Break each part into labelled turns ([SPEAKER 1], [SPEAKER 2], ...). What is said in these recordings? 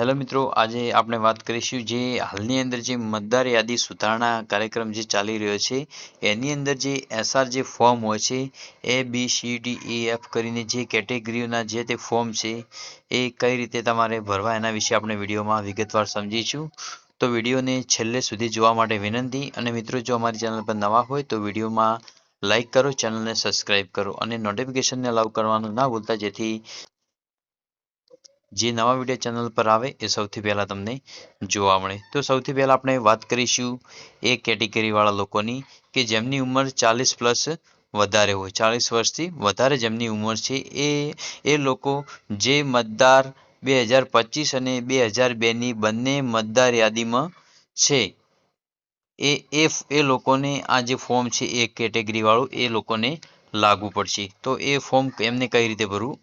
[SPEAKER 1] Hello મિત્રો, આજે આપણે વાત કરીશું જે હાલની અંદર જે મતદાર યાદી સુધારણા કાર્યક્રમ જે ચાલી રહ્યો છે, એની અંદર જે એસઆર જે ફોર્મ હોય છે A B C D E F કરીને જે કેટેગરીઓના જે તે ફોર્મ છે, એ કઈ રીતે તમારે ભરવા એના વિશે આપણે વિડીયોમાં વિગતવાર સમજીશું. તો વિડીયોને છેલ્લે સુધી જોવા માટે વિનંતી અને મિત્રો, જો અમારી ચેનલ પર નવા હોય તો વિડીયોમાં લાઇક કરો, ચેનલને સબસ્ક્રાઇબ કરો અને નોટિફિકેશનને અલાઉ કરવાનું ના ભૂલતા, જેથી જે નવા વીડિયો ચેનલ પર આવે એ સૌથી પહેલાં તમને જોવા મળે. તો સૌથી પહેલાં આપણે વાત કરીશું એ કેટેગરીવાળા લોકોની કે જેમની ઉંમર ચાલીસ પ્લસ વધારે હોય. ચાલીસ વર્ષથી વધારે જેમની ઉંમર છે એ એ લોકો જે મતદાર બે હજાર પચીસ અને બે હજાર બેની બંને મતદાર યાદીમાં છે. એ એ એ લોકોને આ જે ફોર્મ છે એ કેટેગરીવાળું એ લોકોને લાગુ પડશે. તો એ ફોર્મ એમને કઈ રીતે ભરવું?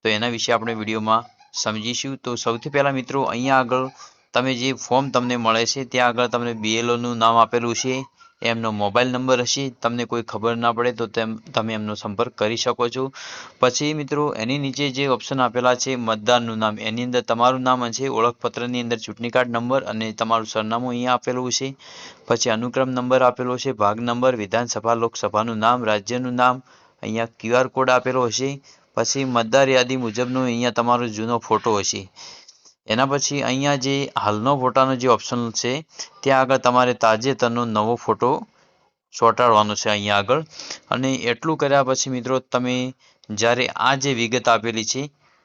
[SPEAKER 1] તો એના વિશે આપણે વિડીયોમાં સમજીશું. તો સૌથી પહેલાં મિત્રો, અહીંયા આગળ તમે જે ફોર્મ તમને મળે છે, ત્યાં આગળ તમને બીએલઓનું નામ આપેલું છે. એમનો મોબાઈલ નંબર હશે. તમને કોઈ ખબર ના પડે તો તેમ, તમે એમનો સંપર્ક કરી શકો છો. પછી મિત્રો, એની નીચે જે ઓપ્શન આપેલા છે મતદારનું નામ. એની અંદર તમારું નામ હશે, ઓળખપત્રની અંદર ચૂંટણી કાર્ડ નંબર અને તમારું સરનામું અહીંયા આપેલું છે. પછી અનુક્રમ નંબર આપેલો છે, ભાગ નંબર વિધાનસભા, લોકસભાનું નામ, રાજ્યનું નામ. અહીંયા ક્યુઆર કોડ આપેલો હશે. પછી મતદાર યાદી મુજબનો અહીંયા તમારો જૂનો ફોટો હશે. એના પછી અહીંયા જે હાલનો ફોટાનો જે ઓપ્શન છે, ત્યાં આગળ તમારે તાજેતરનો નવો ફોટો ચોંટાડવાનો છે અહીંયા આગળ. અને એટલું કર્યા પછી મિત્રો તમે જ્યારે આ જે વિગત આપેલી છે,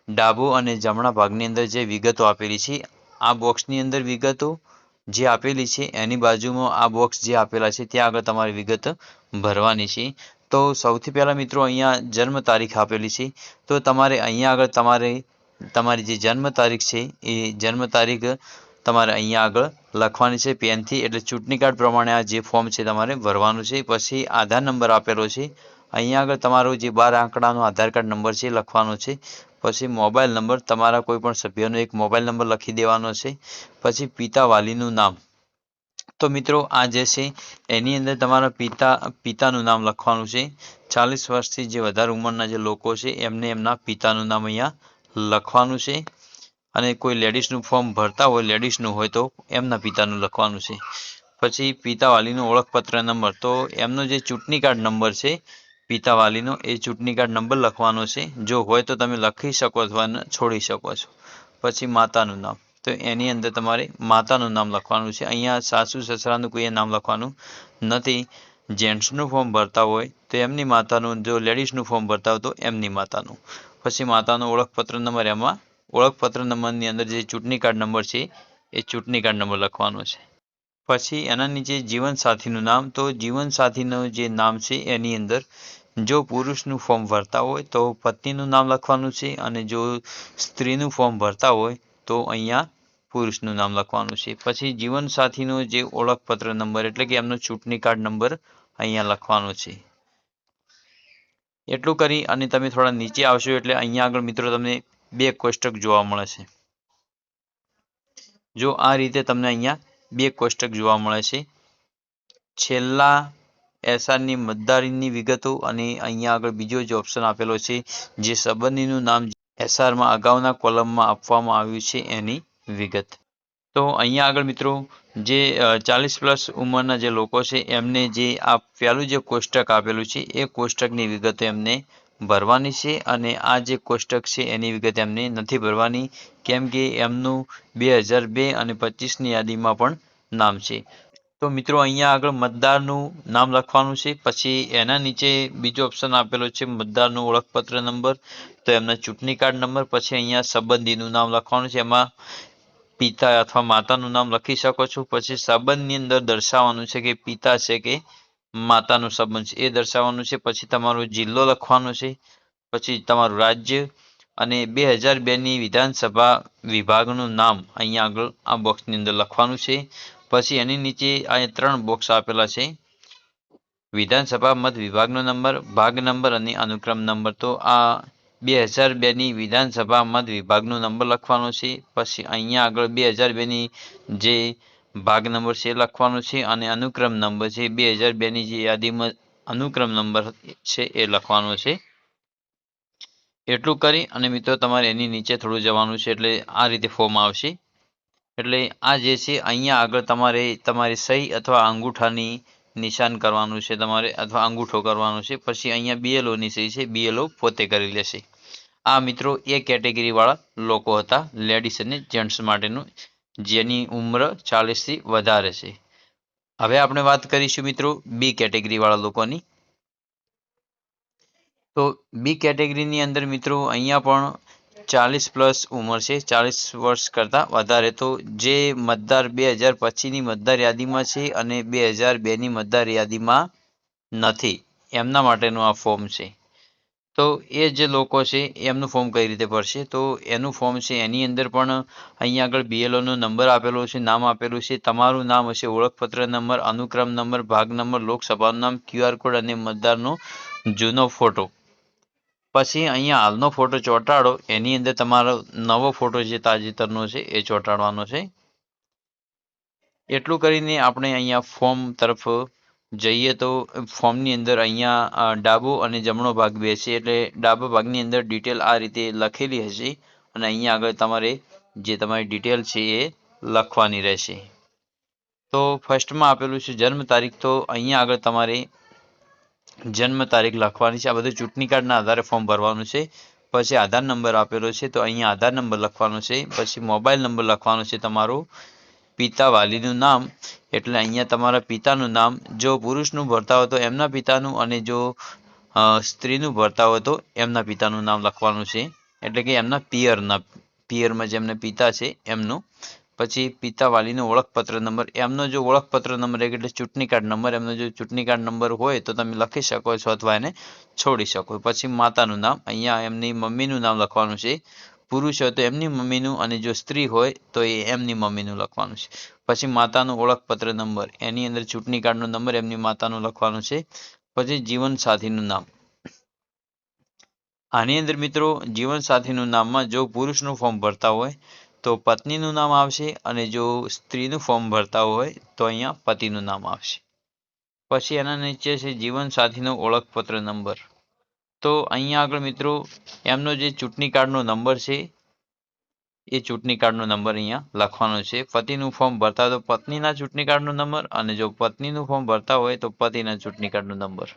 [SPEAKER 1] ડાબો અને જમણા ભાગની અંદર જે વિગતો આપેલી છે, આ બોક્સની અંદર વિગતો જે આપેલી છે, એની બાજુમાં આ બોક્સ જે આપેલા છે, ત્યાં આગળ તમારી વિગત ભરવાની છે. તો સૌથી પહેલાં મિત્રો અહીંયા જન્મ તારીખ આપેલી છે. તો તમારે અહીંયા આગળ તમારે, તમારી જે જન્મ તારીખ છે, એ જન્મ તારીખ તમારે અહીંયા આગળ લખવાની છે પેનથી. એટલે ચૂંટણી કાર્ડ પ્રમાણે આ જે ફોર્મ છે તમારે ભરવાનું છે. પછી આધાર નંબર આપેલો છે. અહીંયા આગળ તમારો જે બાર આંકડાનો આધાર કાર્ડ નંબર છે લખવાનો છે. પછી મોબાઈલ નંબર તમારા કોઈ પણ સભ્યનો એક મોબાઈલ નંબર લખી દેવાનો છે. પછી પિતા વાલીનું નામ. તો મિત્રો, આ જે છે, એની અંદર તમારા પિતા, પિતાનું નામ લખવાનું છે. ચાલીસ વર્ષથી જે વધારે ઉંમરના જે લોકો છે, એમને એમના પિતાનું નામ અહીંયા લખવાનું છે. અને કોઈ લેડીઝનું ફોર્મ ભરતા હોય, લેડીઝનું હોય તો એમના પિતાનું લખવાનું છે. પછી પિતાવાલીનો ઓળખપત્ર નંબર. તો એમનો જે ચૂંટણી કાર્ડ નંબર છે, પિતાવાલીનો, એ ચૂંટણી કાર્ડ નંબર લખવાનો છે. જો હોય તો તમે લખી શકો અથવા છોડી શકો છો. પછી માતાનું નામ. તો એની અંદર તમારે માતાનું નામ લખવાનું છે. અહીંયા સાસુ સસરાનું કોઈ નામ લખવાનું નથી. જેન્ટ્સનું ફોર્મ ભરતા હોય તો એમની માતાનું, જો લેડીઝનું ફોર્મ ભરતા હોય તો એમની માતાનું. પછી માતાનો ઓળખપત્ર નંબર એમાં, ઓળખપત્ર નંબરની અંદર જે ચૂંટણી કાર્ડ નંબર છે, એ ચૂંટણી કાર્ડ નંબર લખવાનો છે. પછી એના નીચે જીવનસાથીનું નામ, તો જીવનસાથીનું જે નામ છે એની અંદર, જો પુરુષનું ફોર્મ ભરતા હોય તો પત્નીનું નામ લખવાનું છે અને જો સ્ત્રીનું ફોર્મ ભરતા હોય તો અહીંયા પુરુષનું નામ લખવાનું છે. પછી જીવનસાથીનો જે ઓળખપત્ર નંબર, એટલે કે એમનો ચૂંટણી કાર્ડ નંબર અહીંયા લખવાનો છે. એટલું કરી અને તમે થોડા નીચે આવશો એટલે અહીંયા આગળ મિત્રો તમને બે કોષ્ટક જોવા મળે છે જો આ રીતે તમને અહીંયા બે કોષ્ટક જોવા મળે છે. છેલ્લા એસઆરની મતદારીની વિગતો અને અહીંયા આગળ બીજો જે ઓપ્શન આપેલો છે, જે સંબંધીનું નામ એસઆરમાં અગાઉના કોલમમાં આપવામાં આવ્યું છે એની વિગત. તો અહીંયા આગળ મિત્રો, જે ચાલીસ પ્લસ ઉંમરના જે લોકો છે, એમને જે આ પહેલું જે કોષ્ટક આપેલું છે, એ કોષ્ટકની વિગતો એમને ભરવાની છે અને આ જે કોષ્ટક છે, એની વિગત એમને નથી ભરવાની, કેમ કે એમનું બે હજાર બે અને પચીસની યાદીમાં પણ નામ છે. તો મિત્રો, અહીંયા આગળ મતદારનું નામ લખવાનું છે, પછી એના નીચે બીજો ઓપ્શન આપેલો છે, મતદારનું ઓળખપત્ર નંબર, તો એમના ચૂંટણી કાર્ડ નંબર, પછી અહીંયા સંબંધીનું નામ લખવાનું છે, એમાં પિતા અથવા માતાનું નામ લખી શકો છો. પછી સંબંધની અંદર દર્શાવવાનું છે કે પિતા છે કે માતાનું સંબંધ છે. એ દર્શાવવાનું છે. પછી તમારો જિલ્લો લખવાનો છે. પછી તમારું રાજ્ય અને બે હજાર બેની વિધાનસભા વિભાગનું નામ અહીંયા આગળ આ બોક્સની અંદર લખવાનું છે. પછી એની નીચે આ ત્રણ બોક્સ આપેલા છે. વિધાનસભા મત વિભાગનો નંબર, ભાગ નંબર અને અનુક્રમ નંબર. તો આ બે હજાર બેની વિધાનસભા મત વિભાગનો નંબર લખવાનો છે. પછી અહીંયા આગળ બે હજાર બેની જે ભાગ નંબર છે લખવાનો છે અને અનુક્રમ નંબર છે. બે હજાર બેની જે યાદીમાં અનુક્રમ નંબર છે એ લખવાનો છે. એટલું કરી અને મિત્રો તમારે એની નીચે થોડું જવાનું છે એટલે આ રીતે ફોર્મ આવશે. એટલે આ જે છે અહીંયા આગળ તમારે, તમારી સહી અથવા અંગૂઠાની નિશાન કરવાનું છે તમારે અથવા અંગૂઠો કરવાનો છે. પછી અહીંયા બીએલઓની સહી છે. બીએલઓ પોતે કરી લેશે. આ મિત્રો એ કેટેગરીવાળા લોકો હતા. લેડીઝ અને જેન્ટ્સ માટેનું, જેની ઉંમર ચાલીસથી વધારે છે. હવે આપણે વાત કરીશું મિત્રો બી કેટેગરીવાળા લોકોની. તો બી કેટેગરીની અંદર મિત્રો અહીંયા પણ ચાલીસ પ્લસ ઉંમર છે. ચાલીસ વર્ષ કરતાં વધારે. તો જે મતદાર બે હજાર પચીસની મતદાર યાદીમાં છે અને બે હજાર બેની મતદાર યાદીમાં નથી. એમના માટેનું આ ફોર્મ છે. તો એ જે લોકો છે, એમનું ફોર્મ કઈ રીતે ભરશે? તો એનું ફોર્મ છે, એની અંદર પણ અહીંયા આગળ બીએલઓનો નંબર આપેલો છે, નામ આપેલું છે. તમારું નામ હશે, ઓળખપત્ર નંબર, અનુક્રમ નંબર, ભાગ નંબર, લોકસભાનું નામ ક્યુઆર કોડ અને મતદારનો જૂનો ફોટો. પછી અહીંયા હાલનો ફોટો ચોંટાડો. એની અંદર તમારો નવો ફોટો જે તાજેતરનો છે, એ ચોંટાડવાનો છે. એટલું કરીને આપણે અહીંયા ફોર્મ તરફ જઈએ તો ફોર્મની અંદર અહીંયા ડાબો અને જમણો ભાગ બે છે એટલે ડાબા ભાગની અંદર ડિટેલ આ રીતે લખેલી હશે અને અહીંયા આગળ તમારે જે તમારી ડિટેલ છે એ લખવાની રહેશે. તો ફર્સ્ટમાં આપેલું છે જન્મ તારીખ. તો અહીંયા આગળ તમારે જન્મ તારીખ લખવાની છે. આ બધું ચૂંટણી કાર્ડના આધારે ફોર્મ ભરવાનું છે. પછી આધાર નંબર આપેલો છે. તો અહીંયા આધાર નંબર લખવાનો છે. પછી મોબાઈલ નંબર લખવાનો છે તમારો પિતા વાલીનું નામ. એટલે અહીંયા તમારા પિતાનું નામ. જો પુરુષનું ભરતા હોય તો એમના પિતાનું અને જો સ્ત્રીનું ભરતા હોય તો એમના પિતાનું નામ લખવાનું છે. એટલે કે એમના પિયરના પિયરમાં જેમને પિતા છે એમનું પછી પિતા વાલીનો ઓળખપત્ર નંબર, એમનો જો ઓળખપત્ર નંબર એટલે ચૂંટણી કાર્ડ નંબર, એમનો જો ચૂંટણી કાર્ડ નંબર હોય તો તમે લખી શકો છો અથવા એને છોડી શકો પછી માતાનું નામ, અહીંયા એમની મમ્મીનું નામ લખવાનું છે. પુરુષ હોય તો એમની મમ્મીનું અને જો સ્ત્રી હોય તો એ એમની મમ્મીનું લખવાનું છે. પછી માતાનો ઓળખપત્ર નંબર, એની અંદર ચૂંટણી કાર્ડનો નંબર એમની માતાનું લખવાનું છે. પછી જીવન સાથીનું નામ. આની અંદર મિત્રો જીવન સાથીનું નામમાં જો પુરુષનું ફોર્મ ભરતા હોય તો પત્નીનું નામ આવશે અને જો સ્ત્રીનું ફોર્મ ભરતા હોય તો અહીંયા પતિનું નામ આવશે. પછી એના નીચે છે જીવન સાથીનો ઓળખપત્ર નંબર. તો અહીંયા આગળ મિત્રો, એમનો જે ચૂંટણી કાર્ડનો નંબર છે, એ ચૂંટણી કાર્ડનો નંબર અહીંયા લખવાનો છે. પતિનું ફોર્મ ભરતા તો પત્નીના ચૂંટણી કાર્ડનો નંબર અને જો પત્નીનું ફોર્મ ભરતા હોય તો પતિના ચૂંટણી કાર્ડનો નંબર.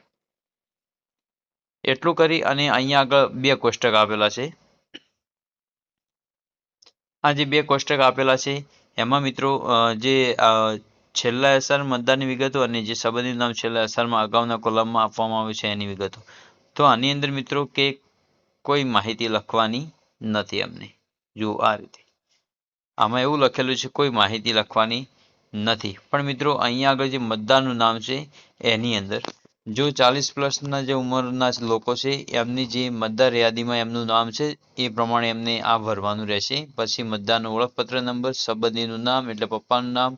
[SPEAKER 1] એટલું કરી અને અહીંયા આગળ બે કોષ્ટક આપેલા છે. આ જે બે કોષ્ટક આપેલા છે, એમાં મિત્રો જે છેલ્લા અસર મતદારની વિગતો અને જે સંબંધિત નામ છેલ્લા અસરમાં અગાઉના કોલમમાં આપવામાં આવે છે એની વિગતો. તો આની અંદર મિત્રો કે કોઈ માહિતી લખવાની નથી અમને. જુઓ આ રીતે. આમાં એવું લખેલું છે, કોઈ માહિતી લખવાની નથી. પણ મિત્રો, અહીંયા આગળ જે મતદારનું નામ છે, એની અંદર જો ચાલીસ પ્લસના જે ઉંમરના લોકો છે, એમની જે મતદાર યાદીમાં એમનું નામ છે, એ પ્રમાણે એમને આ ભરવાનું રહેશે. પછી મતદારનો ઓળખપત્ર નંબર, સંબંધીનું નામ, એટલે પપ્પાનું નામ,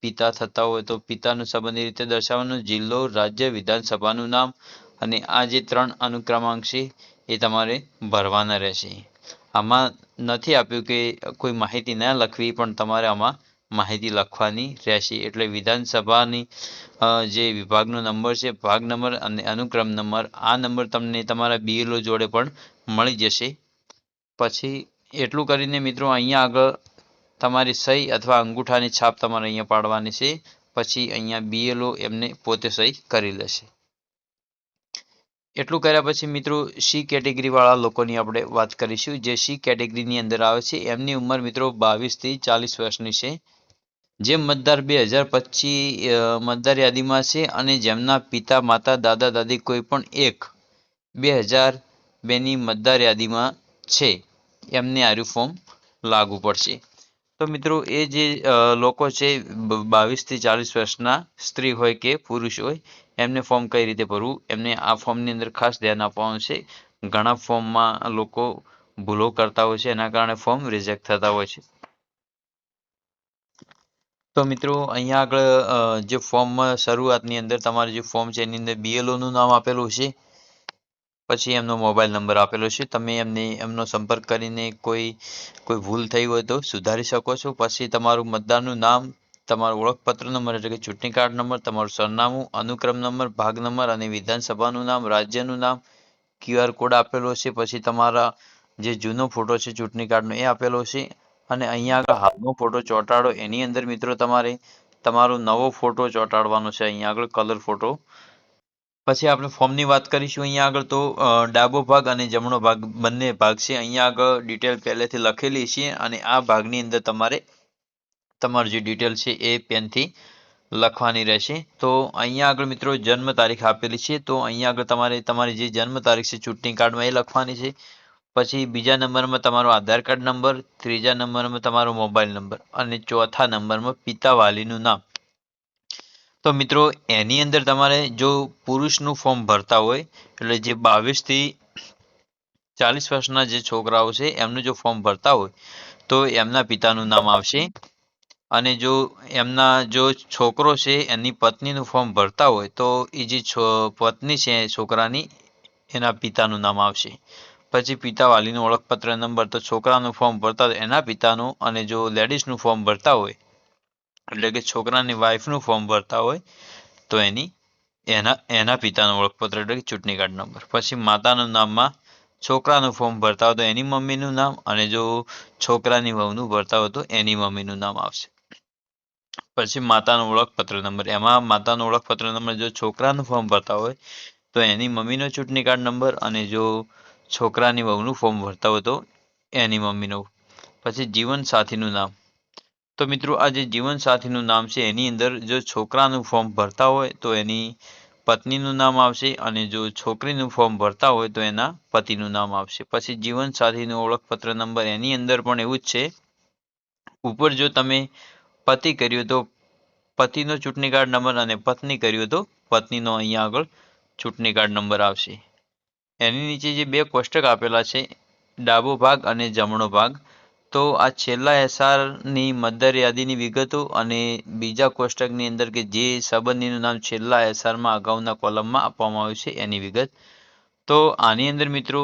[SPEAKER 1] પિતા થતા હોય તો પિતાનું સંબંધી રીતે દર્શાવવાનું, જિલ્લો, રાજ્ય, વિધાનસભાનું નામ, અને આ જે ત્રણ અનુક્રમાંક છે, એ તમારે ભરવાના રહેશે. આમાં નથી આપ્યું કે કોઈ માહિતી ના લખવી, પણ તમારે આમાં માહિતી લખવાની રહેશે. એટલે વિધાનસભાની જે વિભાગનો નંબર છે, ભાગ નંબર અને અનુક્રમ નંબર, આ નંબર તમને તમારા બીએલઓ જોડે પણ મળી જશે. પછી એટલું કરીને મિત્રો અહીંયા આગળ તમારી સહી અથવા અંગૂઠાની છાપ તમારે અહીંયા પાડવાની છે. પછી અહીંયા બીએલઓ એમને પોતે સહી કરી લેશે. એટલું કર્યા પછી મિત્રો સી કેટેગરીવાળા લોકોની આપણે વાત કરીશું. જે સી કેટેગરીની અંદર આવે છે, એમની ઉંમર મિત્રો બાવીસથી ચાલીસ વર્ષની છે. જે મતદાર બે હજાર પચીસ મતદાર યાદીમાં છે અને જેમના પિતા, માતા, દાદા, દાદી કોઈ પણ એક બે હજાર બેની મતદાર યાદીમાં છે, એમને આર્યું ફોર્મ લાગુ પડશે. તો મિત્રો, એ જે લોકો છે બાવીસથી ચાલીસ વર્ષના સ્ત્રી હોય કે પુરુષ હોય, એમને ફોર્મ કઈ રીતે ભરવું? એમને આ ફોર્મની અંદર ખાસ ધ્યાન આપવાનું છે. ઘણા ફોર્મમાં લોકો ભૂલો કરતા હોય છે, એના કારણે ફોર્મ રિજેક્ટ થતા હોય છે. તો મિત્રો, અહીંયા આગળ જે ફોર્મમાં શરૂઆતની અંદર તમારે જે ફોર્મ છે એની અંદર બીએલઓનું નામ આપેલું છે. પછી એમનો મોબાઈલ નંબર આપેલો છે. તમે એમને, એમનો સંપર્ક કરીને કોઈ કોઈ ભૂલ થઈ હોય તો સુધારી શકો છો. પછી તમારું મતદારનું નામ, તમારો ઓળખપત્ર નંબર એટલે કે ચૂંટણી કાર્ડ નંબર, તમારું સરનામું, અનુક્રમ નંબર, ભાગ નંબર અને વિધાનસભાનું નામ, રાજ્યનું નામ ક્યુઆર કોડ આપેલો છે. પછી તમારા જે જૂનો ફોટો છે ચૂંટણી કાર્ડનો એ આપેલો છે. અને અહીંયા આગળ હાલનો ફોટો ચોંટાડો. એની અંદર મિત્રો તમારે તમારો નવો ફોટો ચોંટાડવાનો છે. અહીંયા આગળ કલર ફોટો પછી આપણે ફોર્મની વાત કરીશું. અહીંયા આગળ તો ડાબો ભાગ અને જમણો ભાગ બંને ભાગ છે. અહીંયા આગળ ડિટેલ પહેલેથી લખેલી છે અને આ ભાગની અંદર તમારે તમારી જે ડિટેલ છે એ પેનથી લખવાની રહેશે. તો અહીંયા આગળ મિત્રો જન્મ તારીખ આપેલી છે. તો અહીંયા આગળ તમારે તમારી જે જન્મ તારીખ છે, ચૂંટણી કાર્ડમાં એ લખવાની છે. પછી બીજા નંબરમાં તમારો આધાર કાર્ડ નંબર, ત્રીજા નંબરમાં તમારો મોબાઈલ નંબર અને ચોથા નંબરમાં પિતા વાલીનું નામ. તો મિત્રો, એની અંદર તમારે જો પુરુષનું ફોર્મ ભરતા હોય, એટલે જે બાવીસથી ચાલીસ વર્ષના જે છોકરાઓ છે, એમનું જો ફોર્મ ભરતા હોય, તો એમના પિતાનું નામ આવશે. અને જો એમના જો છોકરો છે, એની પત્નીનું ફોર્મ ભરતા હોય, તો એ જે પત્ની છે છોકરાની, એના પિતાનું નામ આવશે. પછી પિતા વાલીનું ઓળખપત્ર નંબર તો છોકરાનું ફોર્મ ભરતા એના પિતાનું અને જો લેડીઝનું ફોર્મ ભરતા હોય, એટલે કે છોકરાની વાઇફનું ફોર્મ ભરતા હોય, તો એની, એના એના પિતાનું ઓળખપત્ર એટલે કે ચૂંટણી કાર્ડ નંબર. પછી માતાનું નામમાં છોકરાનું ફોર્મ ભરતા હોય તો એની મમ્મીનું નામ અને જો છોકરાની વહુનું ભરતા હોય તો એની મમ્મીનું નામ આવશે. પછી માતાનો ઓળખપત્ર નંબર. એમાં માતાનો ઓળખપત્ર નંબર જો છોકરાનું ફોર્મ ભરતા હોય, તો એની મમ્મીનો ચૂંટણી કાર્ડ નંબર અને જો છોકરાની વહુનું ફોર્મ ભરતા હતો એની મમ્મીનો. પછી જીવનસાથીનું નામ. તો મિત્રો, આ જે જીવનસાથીનું નામ છે, એની અંદર જો છોકરાનું ફોર્મ ભરતા હોય તો એની પત્નીનું નામ આવશે અને જો છોકરીનું ફોર્મ ભરતા હોય તો એના પતિનું નામ આવશે. પછી જીવનસાથીનું ઓળખપત્ર નંબર એની અંદર પણ એવું જ છે. ઉપર જો તમે પતિ કર્યું તો પતિનો ચૂંટણી કાર્ડ નંબર અને પત્ની કર્યું તો પત્નીનો અહીંયા આગળ ચૂંટણી કાર્ડ નંબર આવશે. એની નીચે જે બે કોષ્ટક આપેલા છે, ડાબો ભાગ અને જમણો ભાગ, તો આ છેલ્લા એસઆરની મતદાર યાદીની વિગતો અને બીજા કોષ્ટકની અંદર કે જે સંબંધીનું નામ છેલ્લા એસઆરમાં અગાઉના કોલમમાં આપવામાં આવ્યું છે, એની વિગત. તો આની અંદર મિત્રો,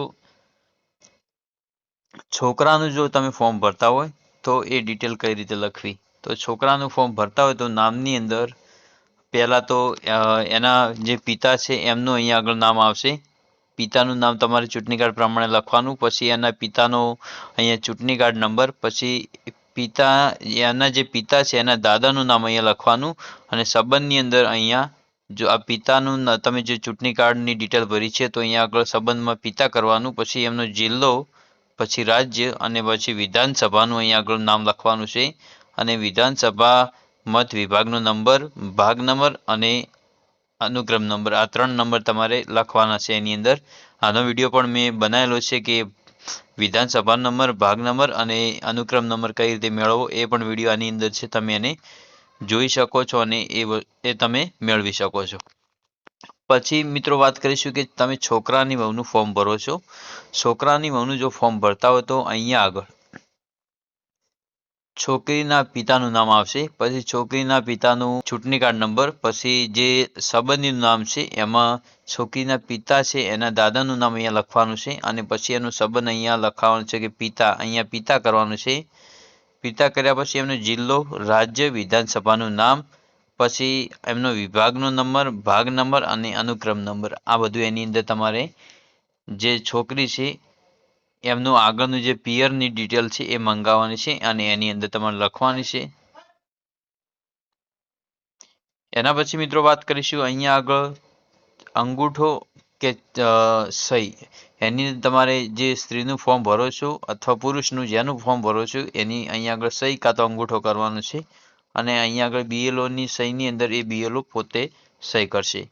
[SPEAKER 1] છોકરાનું જો તમે ફોર્મ ભરતા હોય, તો એ ડિટેલ કઈ રીતે લખવી? તો છોકરાનું ફોર્મ ભરતા હોય તો નામની અંદર પહેલાં તો એના જે પિતા છે, એમનું અહીંયા આગળ નામ આવશે. પિતાનું નામ તમારે ચૂંટણી કાર્ડ પ્રમાણે લખવાનું, પછી એના પિતાનો અહીંયા ચૂંટણી કાર્ડ નંબર, પછી પિતા, એના જે પિતા છે, એના દાદાનું નામ અહીંયા લખવાનું અને સંબંધની અંદર અહીંયા જો આ પિતાનું તમે જે ચૂંટણી કાર્ડની ડિટેલ ભરી છે, તો અહીંયા આગળ સંબંધમાં પિતા કરવાનું, પછી એમનો જિલ્લો, પછી રાજ્ય અને પછી વિધાનસભાનું અહીંયા આગળ નામ લખવાનું છે. અને વિધાનસભા મત વિભાગનો નંબર, ભાગ નંબર અને અનુક્રમ નંબર. આ ત્રણ નંબર તમારે લખવાના છે એની અંદર. આનો વીડિયો પણ મેં બનાવેલો છે કે વિધાનસભા નંબર, ભાગ નંબર અને અનુક્રમ નંબર કઈ રીતે મેળવવો એ પણ વીડિયો આની અંદર છે. તમે એને જોઈ શકો છો અને એ એ તમે મેળવી શકો છો. પછી મિત્રો વાત કરીશું કે તમે છોકરાની વહુનું ફોર્મ ભરો છો. છોકરાની વહુનું જો ફોર્મ ભરતા હોય તો અહીંયા આગળ છોકરીના પિતાનું નામ આવશે. પછી છોકરીના પિતાનું ચૂંટણી કાર્ડ નંબર, પછી જે સંબંધીનું નામ છે એમાં છોકરીના પિતા છે, એના દાદાનું નામ અહીંયા લખવાનું છે, અને પછી એનું સંબંધ અહીંયા લખાવાનું છે કે પિતા, અહીંયા પિતા કરવાનું છે. પિતા કર્યા પછી એમનો જિલ્લો, રાજ્ય, વિધાનસભાનું નામ, પછી એમનો વિભાગનો નંબર, ભાગ નંબર અને અનુક્રમ નંબર. આ બધું એની અંદર તમારે જે છોકરી છે એમનું આગળનું જે પિયરની ડિટેલ છે એ મંગાવવાની છે અને એની અંદર તમારે લખવાની છે. એના પછી મિત્રો વાત કરીશું અહીંયા આગળ અંગૂઠો કે સહી. એની તમારે જે સ્ત્રીનું ફોર્મ ભરો છો અથવા પુરુષનું જેનું ફોર્મ ભરો છો એની અહીંયા આગળ સહી કાં તો અંગૂઠો કરવાનો છે અને અહીંયા આગળ બીએલઓની સહીની અંદર એ બીએલઓ પોતે સહી કરશે.